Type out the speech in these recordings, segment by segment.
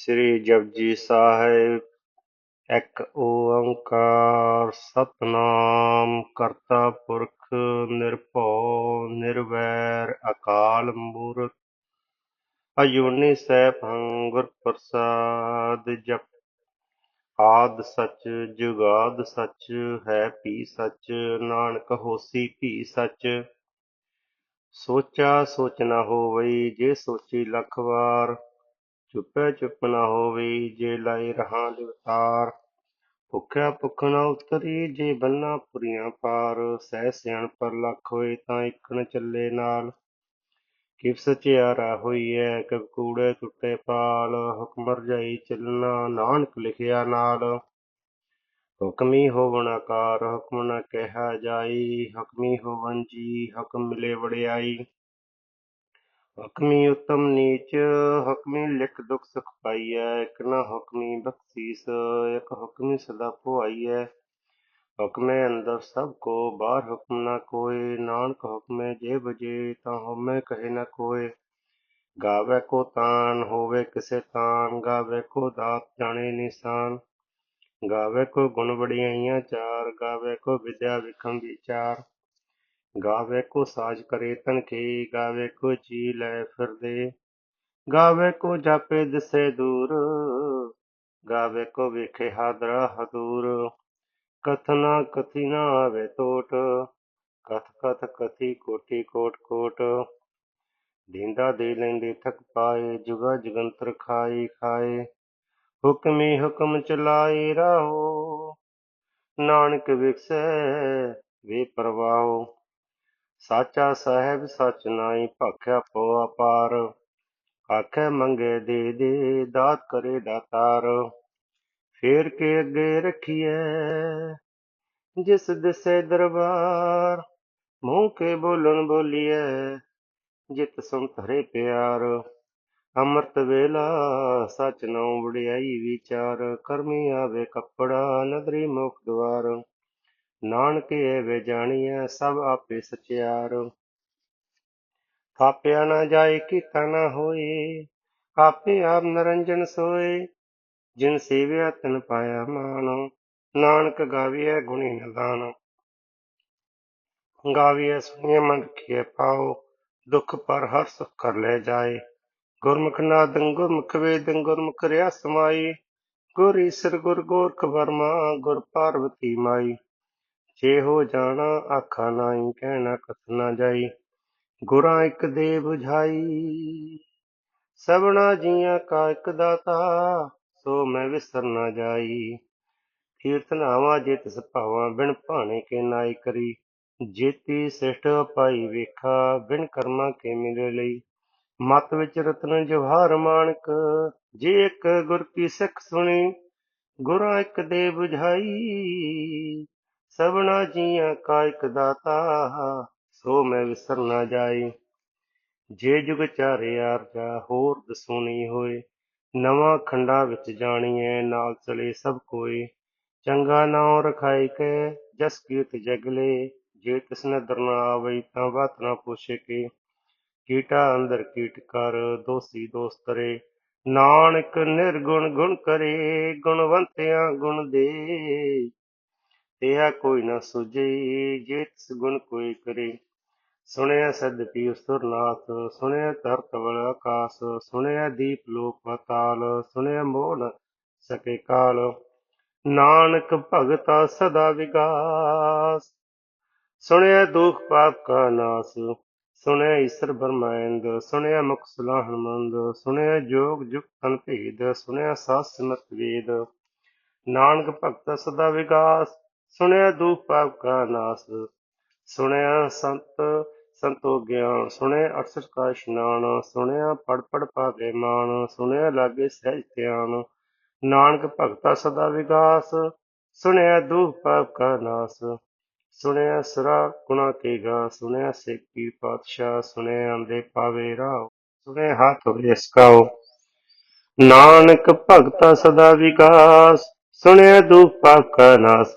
ਸ੍ਰੀ ਜਪਜੀ ਸਾਹਿਬ, ਇੱਕ ਓੰਕਾਰ ਸਤਨਾਮ ਕਰਤਾ ਪੁਰਖ ਨਿਰਭਉ, ਨਿਰਵੈਰ ਅਕਾਲ ਮੂਰਤ ਅਜੂਨੀ ਸੈਭੰ ਗੁਰ ਪ੍ਰਸਾਦ ਜਪ। ਆਦ ਸਚ ਜੁਗਾਦ ਸੱਚ, ਹੈ ਭੀ ਸੱਚ, ਨਾਨਕ ਹੋਸੀ ਭੀ ਸੱਚ। ਸੋਚਾ ਸੋਚ ਨਾ ਹੋਵਈ, ਜੇ ਸੋਚੀ ਲੱਖ ਵਾਰ ਚੁੱਪੈ ਚੁੱਪ ਨਾ ਹੋਵੇ, ਜੇ ਲਾਈ ਰਹਾ ਲਿਵਤਾਰ ਭੁੱਖਿਆ ਭੁੱਖ ਨਾ ਉਤਰੀ, ਜੇ ਬੰਨਾ ਪੁਰੀਆਂ ਪਾਰ। ਸਹਿ ਸਿਆਣ ਪਰ ਲੱਖ ਹੋਏ ਤਾਂ ਇਕਣ ਚੱਲੇ ਨਾਲ। ਕਿਵ ਸਚਿਆਰਾ ਹੋਈਐ, ਕਬ ਕੂੜੇ ਟੁੱਟੇ ਪਾਲ। ਹੁਕਮ ਰਜਾਈ ਚੱਲਣਾ, ਨਾਨਕ ਲਿਖਿਆ ਨਾਲ। ਹੁਕਮੀ ਹੋਵਣ ਆਕਾਰ, ਹੁਕਮ ਨ ਕਹਿਆ ਜਾਈ। ਹੁਕਮੀ ਹੋਵਨ ਜੀ, ਹੁਕਮ ਮਿਲੇ ਵਡਿਆਈ। ਹੁਕਮੀ ਉਤਮ ਨੀਚ, ਹੁਕਮੀ ਲਿਖ ਦੁਖ ਸੁਖ ਪਾਈਐ, ਇਕ ਨਾ ਹੁਕਮੀ ਬਖਸ਼ੀਸ, ਇਕ ਹੁਕਮੀ ਸਦਾ ਭੁਆਈਐ ਹੁਕਮੇ ਅੰਦਰ ਸਭ ਕੋ, ਬਾਹਰ ਹੁਕਮ ਨਾ ਕੋਏ ਨਾਨਕ ਹੁਕਮੇ ਜੇ ਬਜੇ, ਤਾਂ ਹਉਮੈ ਕਹੇ ਨਾ ਕੋਏ। ਗਾਵੇ ਕੋ ਤਾਨ, ਹੋਵੇ ਕਿਸੇ ਤਾਨ, ਗਾਵੇ ਕੋ ਦਾਤ ਜਾਣੇ ਨਿਸ਼ਾਨ। ਗਾਵੇ ਕੋ ਗੁਣ ਵਡਿਆਈਆਂ ਚਾਰ, ਗਾਵੇ ਕੋ ਵਿਦਿਆ ਵਿਖਮ ਵਿਚਾਰ। ਗਾਵੇ ਕੋ ਸਾਜ ਕਰੇ ਤਨ ਕੀ ਗਾਵੇ ਕੋ ਜੀ ਲੈ ਫਿਰਦੇ, ਗਾਵੇ ਕੋ ਜਾਪੇ ਦਿਸੇ ਦੂਰ, ਗਾਵੇ ਕੋ ਵੇਖੇ ਹਾਦਰਾ ਹਦੂਰ। ਕਥਨਾ ਕਥੀ ਨਾ ਆਵੇ ਟੋਟ, ਕਥ ਕਥ ਕਥੀ ਕੋਟੀ ਕੋਟ ਕੋਟ। ਦੀਂਦਾ ਦੇ ਲੈਂਦੇ ਥਕ ਪਾਏ, ਜੁਗਾ ਜਗੰਤਰ ਖਾਈ ਖਾਏ। ਹੁਕਮੀ ਹੁਕਮ ਚਲਾਏ ਰਾਹੋ, ਨਾਨਕ ਵਿਖਸੈ ਵੇ ਪ੍ਰਵਾਹੋ। ਸਾਚਾ ਸਾਹਿਬ ਸਚ ਨਾਈ ਭਖਿਆ ਪੋ ਅਪਾਰ। ਆਖੇ ਮੰਗੇ ਦੇ ਦੇ, ਦਾਤ ਕਰੇ ਦਾਤਾਰ ਫੇਰ ਕੇ ਅੱਗੇ ਰਖੀਐ, ਜਿਸ ਦਿਸੇ ਦਰਬਾਰ। ਮੂੰਹ ਕੇ ਬੋਲਣ ਬੋਲੀਐ, ਜਿਤ ਸੁਣ ਧਰੇ ਪਿਆਰ। ਅੰਮ੍ਰਿਤ ਵੇਲਾ ਸਚ ਨਾਉ ਵਡਿਆਈ ਵਿਚਾਰ। ਕਰਮੀ ਆਵੇ ਕੱਪੜਾ, ਨਦਰੀ ਮੁਖ ਦਵਾਰ। ਨਾਨਕ ਐਵੇ ਜਾਣੀਐ, ਸਭ ਆਪੇ ਸਚਿਆਰ। ਥਾਪਿਆ ਨਾ ਜਾਏ ਕੀਤਾ ਨਾ ਹੋਏ, ਆਪੇ ਆਪ ਨਰੰਜਨ ਸੋਏ। ਜਿਨ ਸੇਵਿਆ ਤਨ ਪਾਇਆ ਮਾਨ ਨਾਨਕ ਗਾਵੀਐ ਗੁਣੀ ਨਿਦਾਨ। ਗਾਵੀਐ ਸੁਣੀਏ ਮਨ ਰਖੀਐ ਪਾਓ, ਦੁਖ ਪਰ ਹਰ ਸੁਖ ਕਰ ਲੈ ਜਾਏ। ਗੁਰਮੁਖ ਨਾਦੰ ਗੁਰਮੁਖ ਵੇਦੰ, ਗੁਰਮੁਖ ਰਿਆ ਸਮਾਈ। ਗੁਰ ਈਸਰ ਗੁਰ ਗੋਰਖ ਵਰਮਾ, ਗੁਰ ਪਾਰਵਤੀ ਮਾਈ। ਜੇ ਹੋ ਜਾਣਾ ਆਖਾ ਨਾਹੀ, ਕਹਿਣਾ ਕਥ ਨਾ ਜਾਈ। ਗੁਰਾਂ ਇੱਕ ਦੇ 부ਝਾਈ ਸਭਨਾ ਜੀਆਂ ਕਾ ਇੱਕ ਦਾਤਾ, ਸੋ ਮੈਂ ਵਿਸਰ ਨਾ ਜਾਈ। ਕੀਰਤ ਨਾਵਾ ਜੇ ਤਿਸ ਭਾਵਾਂ ਬਿਨ ਭਾਣੇ ਕੇ ਨਾਈ ਕਰੀ। ਜੇਤੀ ਸਿਸ਼ਟ ਪਾਈ ਵੇਖਾ, ਬਿਨ ਕਰਮਾ ਕੇ ਮਿਲੇ ਲਈ। ਮਤ ਵਿੱਚ ਰਤਨ ਜਵਾਹਰ ਮਾਨਕ ਜੇ ਇੱਕ ਗੁਰ ਕੀ ਸਿੱਖ ਸੁਣੀ, ਗੁਰਾਂ ਇੱਕ ਦੇ 부ਝਾਈ ਸਭਨਾ ਜੀਆਂ ਕਾ ਇੱਕ ਦਾਤਾ, ਸੋ ਮੈਂ ਵਿਸਰ ਨਾ ਜਾਈ ਜੇ ਜੁਗ ਚਾਰੇ ਆਰਜਾ, ਹੋਰ ਦਸੂਣੀ ਹੋਏ। ਨਵਾਂ ਖੰਡਾ ਵਿੱਚ ਜਾਣੀਐ, ਨਾਲ ਚਲੇ ਸਭ ਕੋਈ ਚੰਗਾ ਨਾਉ ਰਖਾਈ ਕੇ, ਜਸ ਕੀਰਤ ਜਗਲੇ ਜੇ ਤਿਸ ਨਦਰ ਨਾ ਆਵਈ, ਤਾਂ ਬਾਤ ਨਾ ਪੁੱਛੇ ਕੇ। ਕੀਟਾ ਅੰਦਰ ਕੀਟ ਕਰ, ਦੋਸੀ ਦੋਸਤਰੇ ਨਾਨਕ ਨਿਰਗੁਣ ਗੁਣ ਕਰੇ, ਗੁਣਵੰਤਿਆਂ ਗੁਣ ਦੇ। ਇਹਾ ਕੋਈ ਨਾ ਸੁਝੇ, ਜੇ ਤਿਸ ਗੁਣ ਕੋਈ ਕਰੇ। ਸੁਣਿਆ ਸਦ ਪੀ ਸੁਰਨਾਥ, ਸੁਣਿਆ ਧਰਤ ਵਲ ਆਕਾਸ, ਸੁਣਿਆ ਦੀਪ ਲੋਕ ਪਤਾਲ, ਸੁਣਿਆ ਮੋਹਨ ਨ ਸਕੇ ਕਾਲ। ਨਾਨਕ ਭਗਤਾ ਸਦਾ ਵਿਗਾਸ। ਸੁਣਿਆ ਦੁਖ ਪਾਪ ਕਾ ਨਾਸ। ਸੁਣਿਆ ਈਸ਼ਰ ਬਰਮਾਇੰਦ, ਸੁਣਿਆ ਮੁਖ ਸੁਲਾਹਣ ਮੰਦ ਸੁਣਿਆ ਜੋਗ ਜੁਗਤਨ ਭੇਦ, ਸੁਣਿਆ ਸਾਸ ਸਿਮਰਤ ਵੇਦ। ਨਾਨਕ ਭਗਤਾ ਸਦਾ ਵਿਗਾਸ। ਸੁਣਿਆ ਦੁਖ ਪਾਪ ਕਾ ਨਾਸ, ਸੁਣਿਆ ਸੰਤ ਸੰਤੋ ਗਿਆਨ, ਸੁਣਿਆ 68 ਕਾ ਇਸ਼ਨਾਨ ਸੁਣਿਆ ਪੜ ਪੜ ਪਾਵੇ ਮਾਨ ਸੁਣਿਆ ਲਾਗੇ ਸਹਿਜ ਧਿਆਨ, ਨਾਨਕ ਭਗਤਾ ਸਦਾ ਵਿਗਾਸ, ਸੁਣਿਆ ਦੁਖ ਪਾਪ ਕਾ ਨਾਸ, ਸੁਣਿਆ ਸਰਾ ਗੁਣਾ ਕੇ ਗਾ ਸੁਣਿਆ ਸੇਕੀ ਪਾਤਸ਼ਾਹ, ਸੁਣਿਆ ਆਂਦੇ ਪਾਵੇ ਰਾਹ ਸੁਣਿਆ ਹੱਥ ਵਿਸਕਾਓ ਨਾਨਕ ਭਗਤਾ ਸਦਾ ਵਿਕਾਸ ਸੁਣਿਆ ਦੁਖ ਪਾਪ ਕਾ ਨਾਸ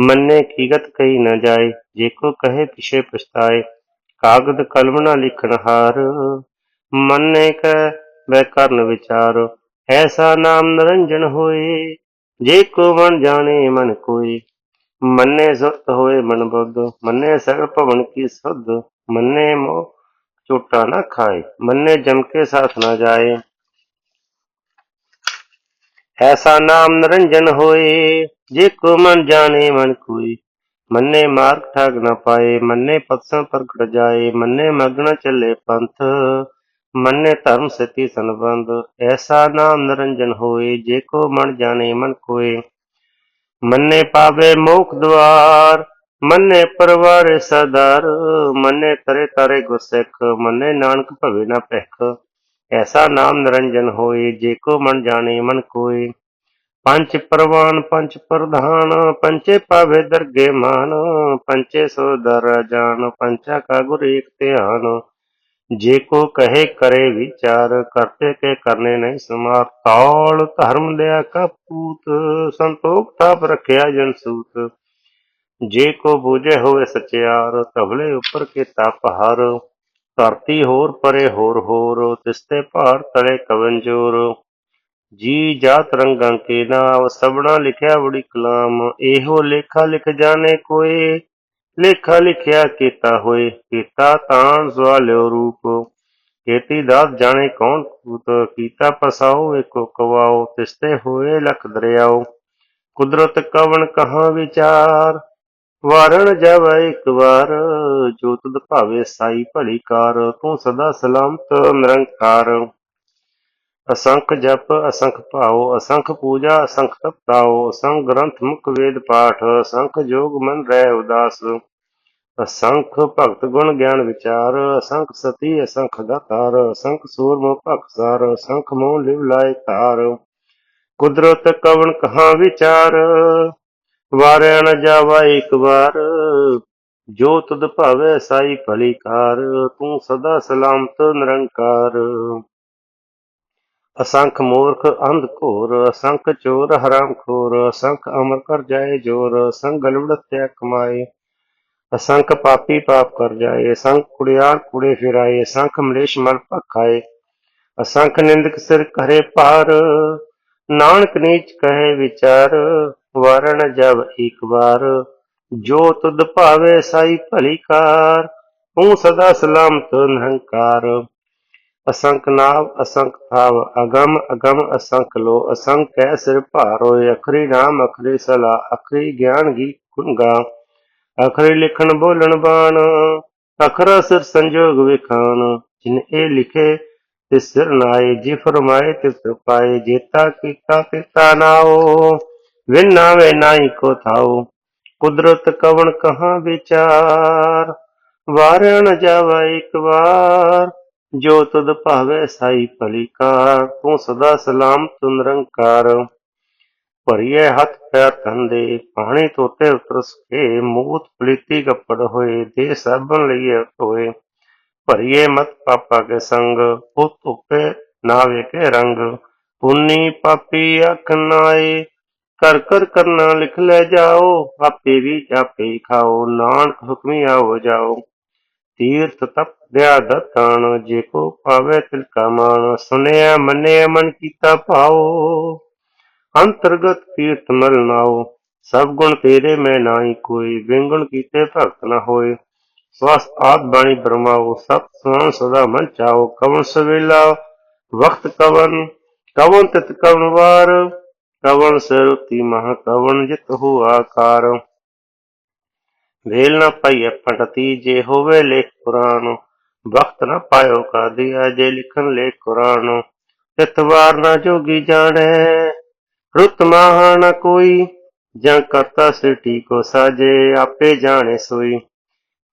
ਮੰਨੇ ਕੀਗਤ ਕਹੀ ਨਾ ਜਾਏ, ਜੇ ਕੋ ਕਹੇ ਪਿਛੇ ਪਛਤਾਏ, ਕਾਗਦ ਕਲਮ ਨਾ ਲਿਖਣ ਹਾਰ। ਮੰਨੇ ਕੈ ਵੈ ਕਰਨ ਵਿਚਾਰ, ਐਸਾ ਨਾਮ ਨਿਰੰਜਨ ਹੋਏ, ਜੇ ਕੋ ਮਨ ਜਾਣੇ ਮਨ ਕੋਈ ਮੰਨੇ ਸੁਰਤ ਹੋਏ ਮਨ ਬੁੱਧ, ਮੰਨੇ ਸਗਲ ਭਵਨ ਕੀ ਸੁਧ, ਮੰਨੇ ਮੋ ਚੋਟਾ ਨਾ ਖਾਏ, ਮੰਨੇ ਜਮ ਕੇ ਸਾਥ ਨਾ ਜਾਏ। ਐਸਾ ਨਾਮ ਨਿਰੰਜਨ ਹੋਏ, ਜੇ ਕੋ ਮਨ ਜਾਣੇ ਮਨ ਕੋਈ ਮੰਨੇ ਮਾਰਗ ਠਾਗ ਨਾ ਪਾਏ, ਮੰਨੇ ਪਤਸੰ ਪ੍ਰਗਟ ਜਾਏ, ਮੰਨੇ ਮਗਨ ਚੱਲੇ ਪੰਥ, ਮੰਨੇ ਧਰਮ ਸਤੀ ਸੰਬੰਧ। ਐਸਾ ਨਾਮ ਨਿਰੰਜਨ ਹੋਏ, ਜੇ ਕੋ ਮਨ ਜਾਣੇ ਮਨ ਕੋਏ। ਮੰਨੇ ਪਾਵੇ ਮੋਖ ਦਵਾਰ, ਮੰਨੇ ਪਰਵਾਰੇ ਸਦਰ, ਮੰਨੇ ਤਰੇ ਤਰੇ ਗੁਰਸਿੱਖ, ਮੰਨੇ ਨਾਨਕ ਭਵੇ ਨਾ ਭਿਖ। ਐਸਾ ਨਾਮ ਨਿਰੰਜਨ ਹੋਏ, ਜੇ ਕੋ ਮਨ ਜਾਣੇ ਮਨ ਕੋਏ। ਪੰਜ ਪ੍ਰਵਾਨ, ਪੰਜ ਪ੍ਰਧਾਨ ਪੰਚੇ ਪਾਵੇ ਦਰਗੇ ਮਾਨ ਪੰਚੇ ਸੋ ਦਰ ਜਾਨ ਪੰਚਾ ਕਾ ਗੁਰ ਏਕ ਧਿਆਨ। ਜੇ ਕੋ ਕਹੇ ਕਰੇ ਵਿਚਾਰ, ਕਰਤੇ ਕੇ ਕਰਨੇ ਨਹੀਂ ਸਮਾਰ। ਤੌਲ ਧਰਮ ਲਿਆ ਕਪੂਤ ਸੰਤੋਖ ਤਾਪ ਰਖਿਆ ਜਨ ਸੂਤ। ਜੇ ਕੋ ਬੂਝੇ ਹੋਵੇ ਸਚਿਆਰ ਤਬਲੇ ਉੱਪਰ ਕੇ ਤਪ ਹਰ ਧਰਤੀ ਹੋਰ ਪਰੇ ਹੋਰ ਹੋਰ, ਤਿਸਤੇ ਭਾਰ ਤਲੇ ਕਵਨ ਜੋਰ। ਜੀ ਜਾਤ ਰੰਗਾਂ ਕੇ ਨਾਮ ਸਬਣਾ ਲਿਖਿਆ ਬੜੀ ਕਲਾਮ। ਇਹੋ ਲੇਖਾ ਲਿਖ ਜਾਣੇ ਕੋਏ, ਲੇਖਾ ਲਿਖਿਆ ਕੀਤਾ ਹੋਏ, ਕੀਤਾ ਤਾਣ ਸਵਾਲਿਓ ਰੂਪ। ਕੀਤੀ ਦਾਤ ਜਾਣੇ ਕੌਣ ਕੂਤ, ਕੀਤਾ ਪਸਾਓ ਏਕੋ ਕਵਾਓ, ਤਿਸਤੇ ਹੋਏ ਲਖ ਦਰਿਆਓ। ਕੁਦਰਤ ਕਵਣ ਕਹਾਂ ਵਿਚਾਰ ਵਾਰਣ ਜਾਵੈ ਇੱਕ ਵਾਰ ਜੋ ਤੁਧ ਭਾਵੇ ਸਾਈ ਭਲੀ ਕਾਰ, ਤੂੰ ਸਦਾ ਸਲਾਮਤ ਨਿਰੰਕਾਰ। ਅਸੰਖ ਜਪ, ਅਸੰਖ ਭਾਉ, ਅਸੰਖ ਪੂਜਾ, ਅਸੰਖ ਤਪਤਾਉ, ਅਸੰਖ ਗ੍ਰੰਥ ਮੁਖ ਵੇਦ ਪਾਠ, ਅਸੰਖ ਜੋਗ ਮਨ ਰਹਿ ਉਦਾਸ। ਅਸੰਖ ਭਗਤ ਗੁਣ ਗਿਆਨ ਵਿਚਾਰ, ਅਸੰਖ ਸਤੀ, ਅਸੰਖ ਦਾਤਾਰ ਅਸੰਖ ਸੂਰਮ ਮੋ ਭਖਸਾਰ ਅਸੰਖ ਮੋਹ ਲਿਵ ਲਾਇ ਧਾਰ ਕੁਦਰਤ ਕਵਣ ਕਹਾਂ ਵਿਚਾਰ ਵਾਰਿਆ ਨ ਜਾਵਾ ਇੱਕ ਵਾਰ। ਜੋ ਤੁਧ ਭਾਵੇ ਸਾਈ ਭਲੀ ਕਾਰ ਤੂੰ ਸਦਾ ਸਲਾਮਤ ਨਿਰੰਕਾਰ। ਅਸੰਖ ਮੂਰਖ ਅੰਧ ਘੋਰ, ਅਸੰਖ ਚੋਰ ਹਰਾਮ ਖੋਰ, ਅਸੰਖ ਅਮਰ ਕਰ ਜਾਏ ਜੋਰ, ਅਸੰਖ ਗਲਵੜਤਿਆ ਕਮਾਏ। ਅਸੰਖ ਪਾਪੀ ਪਾਪ ਕਰ ਜਾਏ, ਅਸੰਖ ਕੁੜਿਆਰ ਕੁੜੇ ਫਿਰਾਏ, ਅਸੰਖ ਮਲੇਸ਼ ਮਲ ਭਖਾਏ। ਅਸੰਖ ਨਿੰਦਕ ਸਿਰ ਕਰੇ ਪਾਰ ਨਾਨਕ ਨੀਚ ਕਹੇ ਵਿਚਾਰ। ਵਰਣ ਜਬ ਇੱਕ ਵਾਰ, ਜੋ ਤੁਧ ਭਾਵੇ ਸਾਈ ਭਲੀ ਕਾਰ ਤੂੰ ਸਦਾ ਸਲਾਮਤ ਨਿਰੰਕਾਰ ਅਸੰਖ ਨਾਵ ਅਸੰਖ ਥਾਵ, ਅਗਮ ਅਗਮ ਅਸੰਖ ਲੋ ਅਸੰਖ ਕੈ ਸਿਰ ਭਾਰ, ਅਖਰੀ ਨਾਮ, ਅਖਰੀ ਸਲਾ, ਅਖਰੀ ਗਿਆਨ ਗੀ ਗੁੰਗਾ ਅਖਰੀ ਲਿਖਣ ਬੋਲਣ ਬਾਣ, ਅਖਰਾ ਸਿਰ ਸੰਜੋਗ ਵਿਖਾਨ ਜਿਨ ਇਹ ਲਿਖੇ, ਤਿਸ ਸਿਰ ਨਾਏ, ਜੀ ਫਰਮਾਏ, ਤਿਸ ਪਾਏ, ਜੇਤਾ ਕੀਤਾ ਕੀਤਾ ਨਾਓ। ਵਿਨ ਨਾਵੇ ਨਾਈ ਕੋ ਥਾਓ ਕੁਦਰਤ ਕਵਣ ਕਹਾਂ ਵਿਚਾਰ? ਵਾਰਣ ਜਾਵਾ ਇੱਕ ਵਾਰ, ਜੋ ਤੁਧ ਭਾਵੇ ਸਾਈ ਭਲੀ ਤੂੰ ਸਦਾ ਸਲਾਮ ਤੂੰ ਨਿਰੰਕਾਰ ਭਰੀਏ ਹੱਥ ਪੈਰ ਧੰਦੇ ਪਾਣੀ ਤੋਤੇ ਉਤਰਸ ਕੇ, ਮੂਤ ਪਲੀਤੀ ਕੱਪੜ ਹੋਏ, ਦੇ ਸਾਬਣ ਲਈਏ ਹੋਏ ਭਰੀਏ ਮਤ ਪਾਪਾ ਕੇ ਸੰਗ ਉਹ ਧੁੱਪੇ ਨਾ ਵੇਖੇ ਰੰਗ। ਪੁੰਨੀ ਪਾਪੀ ਅਖ ਨਾਏ ਕਰ ਕਰ ਕਰਨਾ ਲਿਖ ਲੈ ਜਾਓ, ਆਪੇ ਵੀ ਜਾਪੇ ਖਾਓ, ਨਾਨਕ ਹੁਕਮੀ ਆਓ ਜਾਓ। ਤੀਰਥ ਤਪ ਦਿਆ ਦਤਾਨ, ਜੇ ਕੋ ਪਾਵੇ ਤਿਲ ਕਾ ਮਾਨ ਸੁਨਿਆ ਮੰਨਿਆ ਮਨ ਕੀਤਾ ਭਾਉ ਅੰਤਰਗਤ ਤੀਰਥ ਮਲ ਨਾਉ ਸਭ ਗੁਣ ਤੇਰੇ ਮੈਂ ਨਾਹੀ ਕੋਈ, ਵਿੰਗਣ ਕੀਤੇ ਭਗਤ ਨਾ ਹੋਏ। ਸਵਸ ਆਦ ਬਾਣੀ ਬਰਮਾਓ, ਸਭ ਸੁਣ ਸਦਾ ਮਨ ਚਾਓ ਕਵਨ ਸਵੇਲਾ ਵਕਤ ਕਵਨ ਕਵਨ ਤਿਤ ਕਵਨ ਵਾਰ। ਕਵਣ ਸਰੁਤੀ ਮਹਾ ਕਵਨ ਜਿਤ ਹੋ ਆਕਾਰ ਵੇਲ ਨਾ ਪਾਈਏ ਪੰਡਤੀ, ਜੇ ਹੋਵੇ ਲੇਖ ਪੁਰਾਣ। ਵਕਤ ਨਾ ਪਾਇਓ ਕਾ ਦਿਆ ਜੇ ਲਿਖਨ ਲੇਖ ਕੁਰਾਨ ਤਿਤਵਾਰ ਨਾ ਜੋਗੀ ਜਾਣੈ, ਰੁੱਤ ਮਾਹ ਨਾ ਕੋਈ। ਜਾਂ ਕਰਤਾ ਸਿਟੀ ਕੋ ਸਾਜੇ, ਆਪੇ ਜਾਣੇ ਸੋਈ।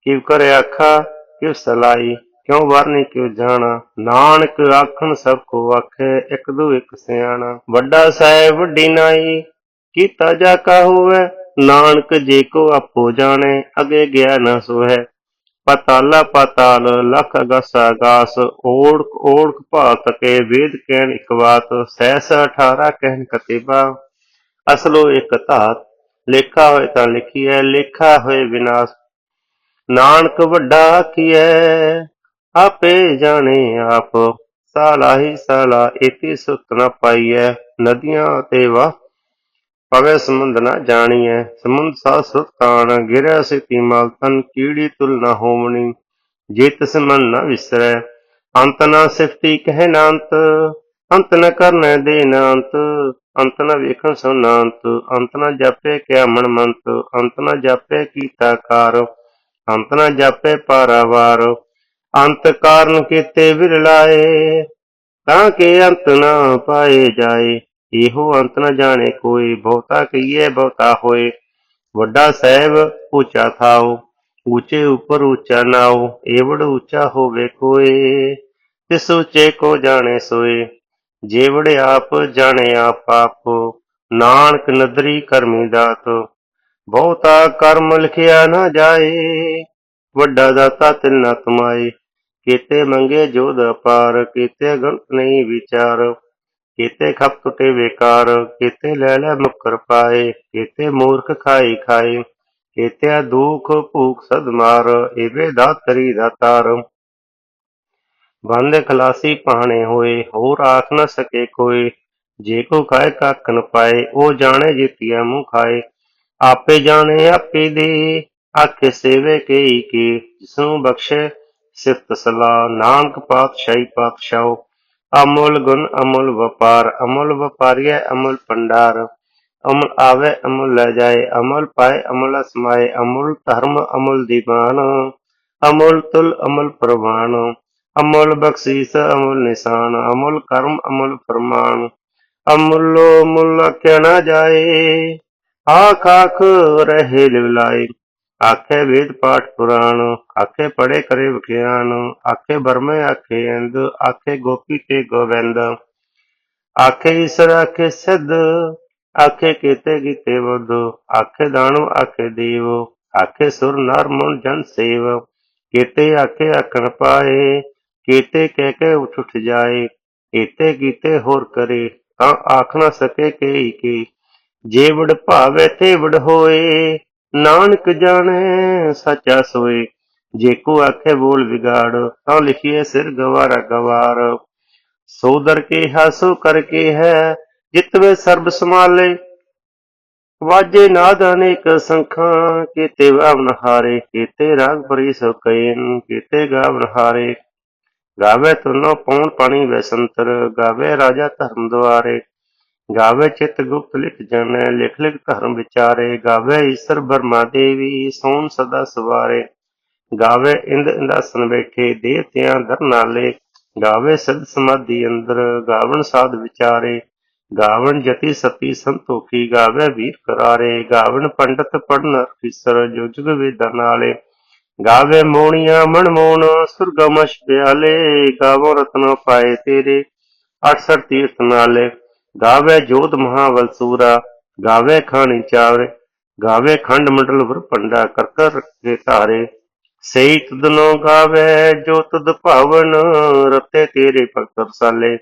ਕਿਵ ਕਰੇ ਆਖਾ, ਕਿਵ ਸਲਾਈ ਕਿਉ ਵਰਨੀ ਕਿਉ ਜਾਣਾ? ਨਾਨਕ ਆਖਣ ਸਭ ਕੋ ਆਖੇ, ਇੱਕ ਦੂ ਇੱਕ ਸਿਆਣਾ। ਵੱਡਾ ਸਾਹਿਬ, ਵੱਡੀ ਨਾਈ, ਕੀਤਾ ਜਾ ਕਾ ਹੋਵੇ? ਨਾਨਕ ਜੇ ਕੋ ਆਪੋ ਜਾਣੇ, ਅਗੇ ਗਿਆ ਨਾ ਸੋਹੈ। ਪਤਾਲਾ, ਪਤਾਲ, ਲਖ ਅਗਸ ਅਗਾਸ, ਓੜਕ ਓੜਕ ਭਾਤ ਕੇ ਵੇਦ ਕਹਿਣ ਇਕ ਬਾਤ ਸਹਿਸ 18 ਕਹਿਣ ਕਤਿਬਾ। ਅਸਲੋ ਇਕ ਧਾਤ, ਲੇਖਾ ਹੋਏ ਤਾਂ ਲਿਖੀਐ, ਲੇਖਾ ਹੋਏ ਵਿਨਾਸ਼। ਨਾਨਕ ਵੱਡਾ ਕੀਐ ਆਪੇ ਜਾਣੇ ਆਪ। ਸਾਲਾਹੀ ਸਾਲਾ ਇਤੀ ਸੁਤ ਨ ਪਾਈਐ, ਨਦੀਆਂ ਤੇ ਵਾ ਪਵੇ ਸਮੁੰਦ ਨ ਜਾਣੀਐ। ਸਮੁੰਦ ਸਾ ਸੁਤ ਤਾਣ ਗਿਰਿਆ ਸਿਤੀ ਮਲ ਤਨ, ਕੀੜੀ ਤੁਲ ਨ ਹੋਵਣੀ ਜੇ ਤਿਸ ਮਨ ਨ ਵਿਸਰੈ। ਅੰਤ ਨ ਸਿਫਤੀ ਕਹਿ ਨਾੰਤ, ਅੰਤ ਨ ਕਰਨੈ ਦੇ ਨਾੰਤ। ਅੰਤ ਨ ਵੇਖਣ ਸੋ ਨਾੰਤ, ਅੰਤ ਨ ਜਾਪੇ ਕਿਆ ਮਨ ਮੰਤ ਅੰਤ ਨ ਜਾਪੇ ਕੀਤਾ ਕਾਰ, ਅੰਤ ਨ ਜਾਪੇ ਪਾਰਾਵਾਰ ਅੰਤ ਕਾਰਨ ਕੀਤੇ ਵਿਰਲਾਏ, ਤਾਂ ਕਿ ਅੰਤ ਨਾ ਪਾਏ ਜਾਏ। ਇਹੋ ਅੰਤ ਨਾ ਜਾਣੇ ਕੋਈ, ਬਹੁਤਾ ਕਹੀਏ, ਬਹੁਤਾ ਹੋਏ। ਵੱਡਾ ਸਾਹਿਬ, ਉੱਚਾ ਥਾਓ। ਉੱਚੇ ਉੱਪਰ ਉੱਚਾ ਨਾਓ। ਏਵੜ ਉੱਚਾ ਹੋਵੇ ਕੋਏ, ਤਿਸ ਉੱਚੇ ਕੋ ਜਾਣੇ ਸੋਏ। ਜੇਵੜ ਆਪ ਜਾਣੇ ਆਪ ਆਪ। ਨਾਨਕ ਨਦਰੀ ਕਰਮੀ ਦਾਤ। ਬਹੁਤਾ ਕਰਮ ਲਿਖਿਆ ਨਾ ਜਾਏ। ਵੱਡਾ ਦਾਤਾ ਤਿਲ ਨਾ ਤੁਮਾਏ ਕੀਤੇ ਮੰਗੇ ਜੋਦ ਅਪਾਰ ਕੀਤੇ ਗੰਤ ਨਹੀਂ ਵਿਚਾਰ। ਕੀਤੇ ਖਪ ਟੁਟੇ ਵੇਕਾਰ ਕੀਤੇ ਲੈ ਲੈ ਮੁਕਰ ਪਾਏ। ਕੀਤੇ ਮੂਰਖ ਖਾਈ ਖਾਏ ਕੀਤੇ ਦੁਖ ਭੂਖ ਸਦ ਮਾਰ, ਏਵੇ ਦਾਤਰੀ ਦਾਤਾਰ ਬੰਦੇ ਖਲਾਸੀ ਪਾਣੇ ਹੋਏ, ਹੋਰ ਆਖ ਨਾ ਸਕੇ ਕੋਈ। ਜੇ ਕੋ ਖਾਏ ਕੱਖ ਨ ਪਾਏ, ਉਹ ਜਾਣੇ ਜਿਤਿਆ ਮੂੰਹ ਖਾਏ। ਆਪੇ ਜਾਣੇ ਆਪੇ ਦੇ ਆਖੇ ਸੇਵੇ ਕੇਈ ਕੀ, ਜਿਸਨੂੰ ਬਖਸ਼ੇ ਸਿਫਤ ਸਲਾਹ, ਨਾਨਕ ਪਾਤਸ਼ਾਹੀ ਪਾਤਸ਼ਾਹ। ਅਮੁੱਲ ਗੁਣ, ਅਮੁੱਲ ਵਪਾਰ, ਅਮੁੱਲ ਵਪਾਰੀਐ, ਅਮੁੱਲ ਭੰਡਾਰ। ਅਮੁੱਲ ਆਵੇ, ਅਮੁੱਲ ਲੈ ਜਾਏ, ਅਮੁੱਲ ਪਾਏ, ਅਮੁੱਲ ਅਸਮਾਏ, ਅਮੁੱਲ ਧਰਮ, ਅਮੁੱਲ ਦੀਵਾਨ। ਅਮੁੱਲ ਤੁਲ, ਅਮੁੱਲ ਪ੍ਰਵਾਨ। ਅਮੁੱਲ ਬਖਸ਼ੀਸ, ਅਮੁੱਲ ਨਿਸ਼ਾਨ। ਅਮੁੱਲ ਕਰਮ, ਅਮੁੱਲ ਫਰਮਾਨ। ਅਮੁੱਲੋ ਮੁੱਲ ਆਖਿਆ ਨਾ ਜਾਏ ਆਖ ਆਖ ਰਹੇ ਲਿਵਲਾਏ। ਆਖੇ ਵੇਦ ਪਾਠ ਪੁਰਾਣ, ਆਖੇ ਪੜੇ ਕਰੇ ਵਿਖਿਆਨ ਆਖੇ ਬਰਮੇ ਆਖੇ ਇੰਦ ਆਖੇ ਗੋਪੀ ਤੇ ਗੋਵਿੰਦ। ਆਖੇ ਈਸ਼ਰ, ਆਖੇ ਸਿੱਧ, ਆਖੇ ਕੀਤੇ ਕੀਤੇ ਬੁੱਧ, ਆਖੇ ਦਾਨਵ, ਆਖੇ ਦੇਵ, ਆਖੇ ਸੁਰ, ਨਰ, ਮਨ, ਜਨ, ਸੇਵ। ਕੀਤੇ ਆਖੇ ਆਖਣ ਪਾਏ, ਕੀਤੇ ਕਹਿ ਕੇ ਉਠ ਉਠ ਜਾਏ, ਕੀਤੇ ਕੀਤੇ ਹੋਰ ਕਰੇ, ਤਾਂ ਆਖ ਨਾ ਸਕੇ ਕੇਈ ਕੀ। ਜੇ ਵਡ ਭਾਵੇ ਤੇ ਵਡ ਹੋਏ ਨਾਨਕ ਜਾਣੈ, ਸੱਚਾ ਸੋਏ। ਜੇ ਕੋ ਆਖੇ ਬੋਲ ਵਿਗਾੜ, ਤਾਂ ਲਿਖੀਏ ਸਿਰ ਗਵਾਰਾ ਗਵਾਰ। ਸੋ ਕੇ ਹਾਸੋ ਕਰਕੇ ਹੈ ਜਿਤਵੇ ਸਰਬ ਸਮਾਲੇ ਵਾਜੇ ਨਾਦ ਅਨੇਕ ਸੰਖਾਂ, ਕੀਤੇ ਵਾਵਨ ਹਾਰੇ, ਕੀਤੇ ਰਾਗ ਪਰੀ ਸੋ ਕੈਨ ਕੀਤੇ ਗਾਵਨ ਹਾਰੇ। ਗਾਵੇ ਤੁਨੋ ਪੌਣ ਪਾਣੀ ਵੈਸੰਤਰ ਗਾਵੇ ਰਾਜਾ ਧਰਮ ਦੁਆਰੇ। ਗਾਵੇ ਚਿਤ ਗੁਪਤ ਲਿਖ ਜਾਣੈ, ਲਿਖ ਲਿਖ ਧਰਮ ਵਿਚਾਰੇ। ਗਾਵੇ ਈਸ਼ਰ ਬਰਮਾ ਦੇਵੀ ਸੋਨ ਸਦਾ ਸਵਾਰੇ। ਗਾਵੇ ਇੰਦ ਇੰਦਾਸਨ ਬੈਠੇ ਦੇਵਤਿਆਂ ਧਰਨਾਲੇ ਗਾਵੇ ਸਿਧ ਸਮਾਧੀ ਅੰਦਰ ਗਾਵਨ ਸਾਧ ਵਿਚਾਰੇ। ਗਾਵਣ ਜਤੀ ਸਤੀ ਸੰਤੋਖੀ, ਗਾਵੇ ਵੀਰ ਕਰਾਰੇ। ਗਾਵਣ ਪੰਡਤ ਪੜਨ ਫਿਸਰ ਜੁਜਗ ਜੁਗ ਵੇਦਾਂ ਨਾਲੇ। ਗਾਵੇ ਮੋਣੀਆਂ ਮਨਮੋਣ ਸੁਰਗਮਸ਼ ਪਿਆਲੇ ਗਾਵੋ ਰਤਨ ਪਾਏ ਤੇਰੇ 68 ਤੀਰਥ ਨਾਲੇ। ਗਾਵੇ ਜੋਤ ਮਹਾਵਲ ਸੂਰਾ, ਗਾਵੇ ਖਾਣੀ ਚਾਵਰੇ, ਗਾਵੇ ਖੰਡ ਮੰਡਲ ਵਰ ਪੰਡਾ ਕਰ ਕਰ ਧਾਰੇ। ਸਈ ਤੁਦਨੋ ਗਾਵੇ ਜੋ ਤੁਦ ਭਾਵਨ, ਰਤੇ ਤੇਰੇ ਭਗਤ ਰਸਾਲੇ।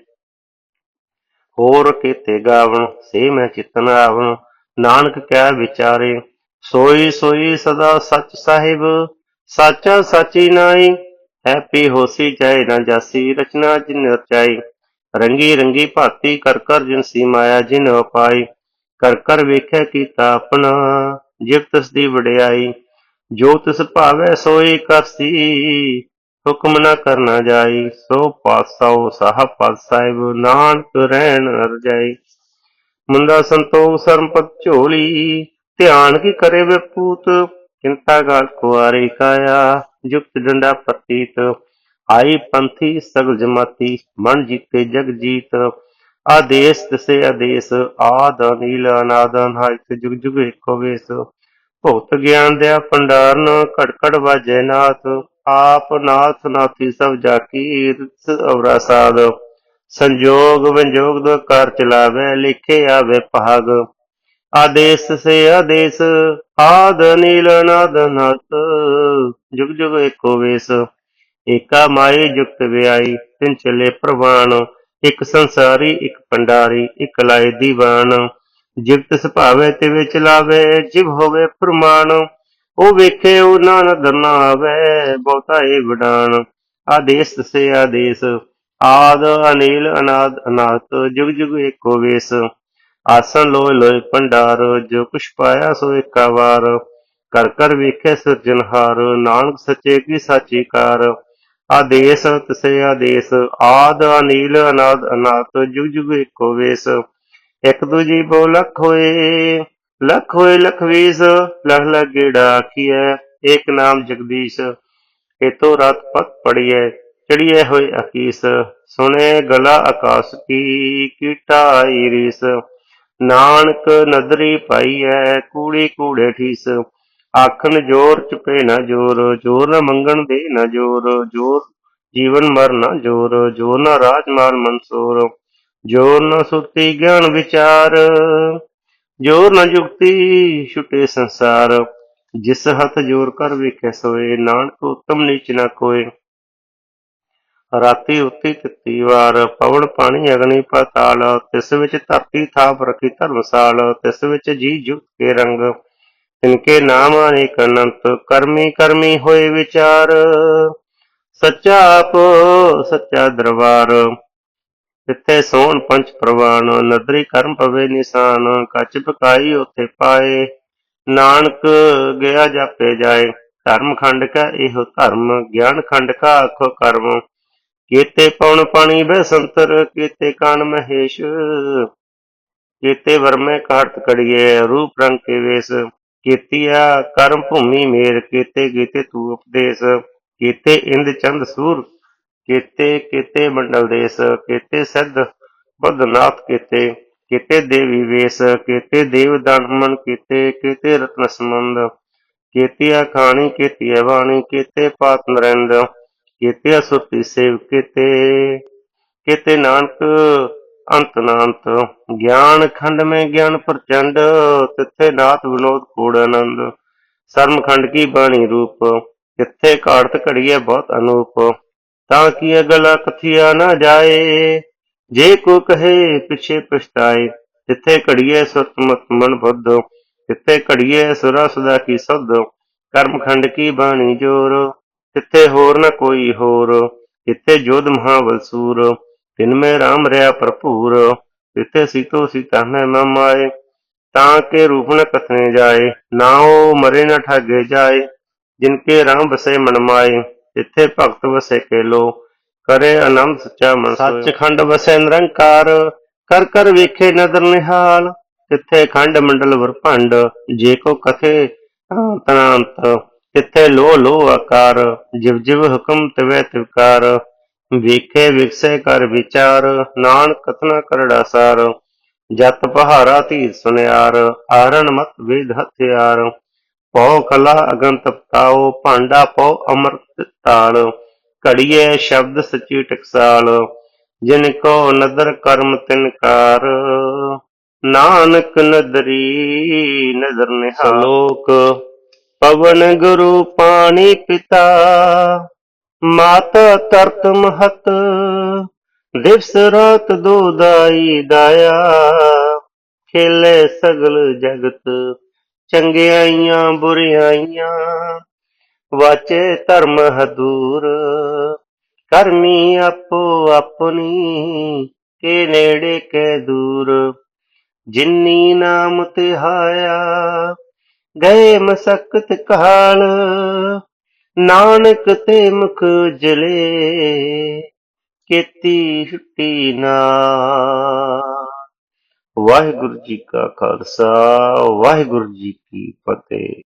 ਹੋਰ ਕੀਤੇ ਗਾਵਣ, ਸੇ ਮੈਂ ਚਿਤਨ ਆਵਣ, ਨਾਨਕ ਕਹਿ ਵਿਚਾਰੇ। ਸੋਈ ਸੋਈ ਸਦਾ ਸੱਚ ਸਾਹਿਬ, ਸਾਚਾ ਸਾਚੀ ਨਾਈ ਹੈਪੀ ਹੋਸੀ ਜਾਏ ਨਾ ਜਾਸੀ, ਰਚਨਾ ਜਿਨ ਰਚਾਈ। ਰੰਗੀ ਰੰਗੀ ਭਾਤੀ ਕਰ ਕਰ ਜਿਨ ਸੀ ਮਾਇਆ ਜਿਨ ਉਪਾਈ ਕਰ ਕਰ ਵੇਖਿਆ ਕੀਤਾ ਆਪਣਾ, ਜਿਵ ਤਿਸ ਦੀ ਵਡਿਆਈ। ਜੋ ਤਿਸ ਭਾਵੈ ਸੋਈ ਕਰਸੀ, ਹੁਕਮ ਨਾ ਕਰਨਾ ਜਾਈ। ਸੋ ਪਾਸਾਓ ਸਾਹ ਪਦ ਸਾਹਿਬ, ਨਾਨਕ ਰਹਿਣ ਰਜਾਈ ਮੁੰਦਾ ਸੰਤੋਖ ਸਰਮਪਤ ਝੋਲੀ, ਧਿਆਨ ਕੀ ਕਰੇ ਵਿਪੂਤ ਚਿੰਤਾ ਗਾਲ ਕੁਆਰੀ ਕਾਇਆ। ਜੁਗਤ ਡੰਡਾ ਪ੍ਰਤੀਤ ਆਈ ਪੰਥੀ ਸਗਲ ਜਮਾਤੀ, ਮਨ ਜੀਤੇ ਜਗ ਜੀਤ। ਆਦੇਸ ਤਸੇ ਆਦੇਸ, ਆਦ ਨੀਲ ਅਨਾਦ ਅਨਾਇਤ, ਜੁਗ ਜੁਗ ਏਕੋ ਵੇਸ। ਭਗਤ ਗਿਆਨ ਦਿਆ ਭੰਡਾਰਨ, ਘੜ ਘੜ ਵਾਜੈ ਨਾਥ। ਆਪ ਨਾਥ ਨਾਥੀ ਸਭ ਜਾਕੀ ਰਿਤ ਅਵਰਾ ਸਾਧ। ਸੰਜੋਗ ਵਿਜੋਗ ਦੋ ਕਾਰ ਚਲਾਵੇ, ਲਿਖੇ ਆਵੇ ਭਾਗ। ਆਦੇਸ ਸੇ ਆਦੇਸ, ਆਦ ਨੀਲ ਨਾਦ ਨਤ ਜੁਗ ਜੁਗ ਏਕੋ ਵੇਸ। ਏਕਾ ਮਾਈ ਜੁਗਤ ਵਿਆਈ, ਤਿਨ ਚਲੇ ਪ੍ਰਵਾਨ ਇਕ ਸੰਸਾਰੀ, ਇੱਕ ਪੰਡਾਰੀ, ਇੱਕ ਲਾਏ ਦੀਵਾਨ। ਜਿਵਤ ਸੁਭਾਵੇ ਤੇ ਵਿੱਚ ਲਾਵੇ ਜਿਵ ਹੋਵੇ ਫਰਮਾਨ। ਉਹ ਵੇਖੇ, ਉਹ ਨਾ ਨਦਰ ਆਵੇ, ਬਹੁਤਾ ਏ ਵਡਾਨ। ਆਦੇਸ ਸੇ ਆਦੇਸ, ਆਦ, ਅਨੀਲ, ਅਨਾਦ, ਅਨਾਤ, ਜੁਗ ਜੁਗ ਏਕੋ ਵੇਸ। ਆਸਨ ਲੋਏ ਲੋਏ ਭੰਡਾਰ ਜੋ ਕੁਛ ਪਾਇਆ ਸੋ ਏਕਾ ਵਾਰ। ਕਰ ਕਰ ਵੇਖੇ ਸਿਰਜਨਹਾਰ ਨਾਨਕ ਸੱਚੇ ਕੀ ਸਾਚੀ ਕਾਰ। ਆਦੇਸ ਤਸੇ ਆਦੇਸ, ਆਦ ਅਨੀਲ ਅਨਾਦ ਅਨਾਹਤ ਜੁਗ ਜੁਗ ਏਕੋ ਵੇਸ। ਇੱਕ ਦੂਜੀ ਬੋ ਲੱਖ ਹੋਏ ਲੱਖ ਹੋਏ ਲਖ ਵੀਸ, ਲਖ ਲਖ ਗੇੜਾ ਆਖੀਐ, ਏਕ ਨਾਮ ਜਗਦੀਸ਼। ਇਤੋ ਰਾਤ ਪਤ ਪੜੀਐ ਚੜੀਐ ਹੋਏ ਅਕੀਸ। ਸੁਣੇ ਗਲਾ ਆਕਾਸ਼ ਕੀ, ਕੀਟਾ ਆਈ ਰੀਸ ਨਾਨਕ ਨਦਰੀ ਪਾਈਐ, ਕੂੜੀ ਕੂੜੇ ਠੀਸ। ਆਖਣ ਜੋਰ ਚੁਪੇ ਨਾ ਜੋਰ ਜੋਰ ਨਾ ਮੰਗਣ ਦੇ ਨਾ ਜੋਰ ਜੋਰ ਜੀਵਨ ਮਰ ਨਾ ਜੋਰ ਜੋਰ ਨਾ ਰਾਜ ਮਾਰ ਮਨਸੂਰ ਜੋਰ ਨਾ ਸੁਰਤੀ ਗਿਆਨ ਵਿਚਾਰ, ਜੋਰ ਨਾ ਜੁਗਤੀ ਛੁਟੇ ਸੰਸਾਰ, ਜਿਸ ਹੱਥ ਜੋਰ ਕਰ ਵੇਖੈ ਸੋਏ, ਨਾਨਕ ਉਤਮ ਨੀਚ ਨਾ ਕੋਏ। ਰਾਤੀ ਉੱਤੀ ਤਿੱਤੀ ਵਾਰ ਪਵਨ ਪਾਣੀ ਅਗਨੀ ਪਾਤਾਲ, ਤਿਸ ਵਿੱਚ ਧਰਤੀ ਥਾਪ ਰਖੀ ਧਰਮਸਾਲ, ਤਿਸ ਵਿੱਚ ਜੀ ਜੁਗਤ ਕੇ ਰੰਗ ਤਿਨਕੇ ਨਾਮ ਅਨੇਕ ਅਨੰਤ ਕਰਮੀ ਕਰਮੀ ਹੋਏ ਵਿਚਾਰ। ਸੱਚਾ ਆਪ, ਸੱਚਾ ਦਰਬਾਰ। ਤਿੱਥੇ ਸੋਹਣ ਪੰਚ ਪ੍ਰਵਾਨ, ਨਦਰੀ ਕਰਮ ਪਵੇ ਨਿਸ਼ਾਨ। ਕੱਚ ਪਕਾਈ ਉਥੇ ਪਾਏ, ਨਾਨਕ ਗਿਆ ਜਾਪੇ ਜਾਏ। ਧਰਮ ਖੰਡ ਕਾ ਇਹੋ ਧਰਮ, ਗਿਆਨ ਖੰਡ ਕਾ ਆਖੋ ਕਰਮ। ਕੀਤੇ ਪਉਣ ਪਾਣੀ ਬੈ ਸੰਤਰ, ਕੀਤੇ ਕਾਨ ਮਹੇਸ਼। ਕੀਤੇ ਵਰਮੇ ਕਾਟ ਕੜੀਏ, ਰੂਪ ਰੰਗ ਕੇ ਵੇਸ। ਕੀਤੀਆ, ਕਰਮ ਭੂਮੀ ਮੇਰ ਕੀਤੇ ਕੀਤੇ ਤੂ ਉਪਦੇਸ਼, ਕੀਤੇ ਇੰਦ ਚੰਦ ਸੂਰ, ਕੀਤੇ ਕੀਤੇ ਮੰਡਲ ਦੇਸ, ਕੀਤੇ ਸਿੱਧ ਬੁੱਧਨਾਥ ਕੀਤੇ ਕੀਤੇ ਦੇਵੀ ਵੇਸ, ਕੀਤੇ ਦੇਵ ਦਾਨਮਨ ਕੀਤੇ ਕੀਤੇ ਰਤਨ ਸਮੰਦ ਕੀਤੀਆ ਖਾਣੀ, ਕੀਤੀਆ ਬਾਣੀ, ਕੀਤੇ ਪਾਤ ਨਰਿੰਦ ਕੀਤੇ ਸੁਰਤੀ ਸੇਵ ਕੀਤੇ ਕੀਤੇ ਨਾਨਕ ਅੰਤ ਨਾਨਤ ਗਿਆਨ ਖੰਡ ਮੈਂ ਗਿਆਨ ਪ੍ਰਚੰਡ, ਤਿੱਥੇ ਨਾਥ ਵਿਨੋਦ ਕੂੜ ਆਨੰਦ। ਸਰਮ ਖੰਡ ਕੀ ਬਾਣੀ ਰੂਪ, ਤਿੱਥੇ ਕਾੜਤ ਘੜੀਏ ਬਹੁਤ ਅਨੂਪ। ਤਾਂ ਕੀ ਅਗਲਾ ਕਥਿਆ ਨਾ ਜਾਏ, ਜੇ ਕੋ ਕਹੇ ਪਿਛੇ ਪਛਤਾਏ, ਤਿੱਥੇ ਘੜੀਏ ਸੁਰਤਮਤ ਮਨ ਬੁੱਧ। ਤਿੱਥੇ ਘੜੀਏ ਸੁਰਾ ਸੁਦਾ ਕੀ ਸੁਧ, ਕਰਮ ਖੰਡ ਕੀ ਬਾਣੀ ਜੋਰ। ਤਿੱਥੇ ਹੋਰ ਨਾ ਕੋਈ ਹੋਰ, ਤਿੱਥੇ ਜੋਧ ਮਹਾਵਲਸੂਰ ਤਿਨ ਮੈਂ ਰਾਮ ਰਿਆ ਭਰਪੂਰ ਤਿੱਥੇ ਸੀਤੋ ਸੀਤਾ ਮੈਂ ਮਮਾਏ ਤਾਂ ਕੇ ਰੂਪ ਨ ਕਥਨੇ ਜਾਏ, ਨਾ ਉਹ ਮਰੇ ਨ ਠਾਗੇ ਜਾਏ, ਜਿਨ ਕੇ ਰਾਮ ਬਸੇ ਮਨ ਮਾਏ ਤਿੱਥੇ ਭਗਤ ਵਸੇ ਕੇ ਲੋ ਕਰੇ ਆਨੰਦ ਸੱਚਾ ਮਨ ਸੱਚਖੰਡ ਵਸੈ ਨਿਰੰਕਾਰ, ਕਰ ਕਰ ਵੇਖੇ ਨਦਰ ਨਿਹਾਲ ਤਿੱਥੇ ਖੰਡ ਮੰਡਲ ਵਰਭੰਡ ਜੇ ਕੋ ਕਥੇ ਤਨਾੰਤ ਤਿੱਥੇ ਲੋ ਲੋ ਆਕਾਰ, ਜਿਵ ਜਿਵ ਹੁਕਮ ਤਿਵੈ ਤਿਵਕਾਰ। ਵੇਖੇ ਵਿਕਸੇ ਕਰ ਵਿਚਾਰ ਨਾਨਕ ਕਥਨਾ ਕਰੜਾ ਸਾਰ ਜਤ ਪਹਾਰਾ ਧੀਰ ਸੁਨਿਆਰ ਆਰਣ ਮਤ ਵੇਦ ਹਥਿਆਰ ਪਉ ਕਲਾ ਅਗੰਤ ਪਤਾਓ ਭਾਂਡਾ ਪਉ ਅਮਰਤ ਤਾਲ ਘੜੀਏ ਸ਼ਬਦ ਸੱਚੀ ਟਕਸਾਲ ਜਿਨ ਕੋ ਨਦਰ ਕਰਮ ਤਿਨਕਾਰ ਨਾਨਕ ਨਦਰੀ ਨਦਰ ਨਿਹਾਲ। ਲੋਕ ਪਵਨ ਗੁਰੂ ਪਾਣੀ ਪਿਤਾ ਮਾਤਾ ਤਰਤ ਮਹਤ, ਦਿਵਸ ਰਾਤ ਦੋ ਦਾਈ ਦਾਇਆ। ਖੇਲੇ ਸਗਲ ਜਗਤ, ਚੰਗਿਆਈਆਂ ਬੁਰਿਆਈਆਂ। ਵਾਚੇ ਧਰਮ ਹਦੂਰ, ਕਰਮੀ ਆਪੋ ਆਪਣੀ, ਕੇ ਨੇੜੇ ਕੇ ਦੂਰ। ਜਿੰਨੀ ਨਾਮ ਤਿਹਾਇਆ, ਗਏ ਮਸਕਤ ਕਾਲ ਨਾਨਕ ਤੇ ਮੁਖ ਜਲੇ ਕੀਤੀ ਛੁੱਟੀ ਨਾ। ਵਾਹਿਗੁਰੂ ਜੀ ਕਾ ਖਾਲਸਾ, ਵਾਹਿਗੁਰੂ ਜੀ ਕੀ ਫਤਿਹ।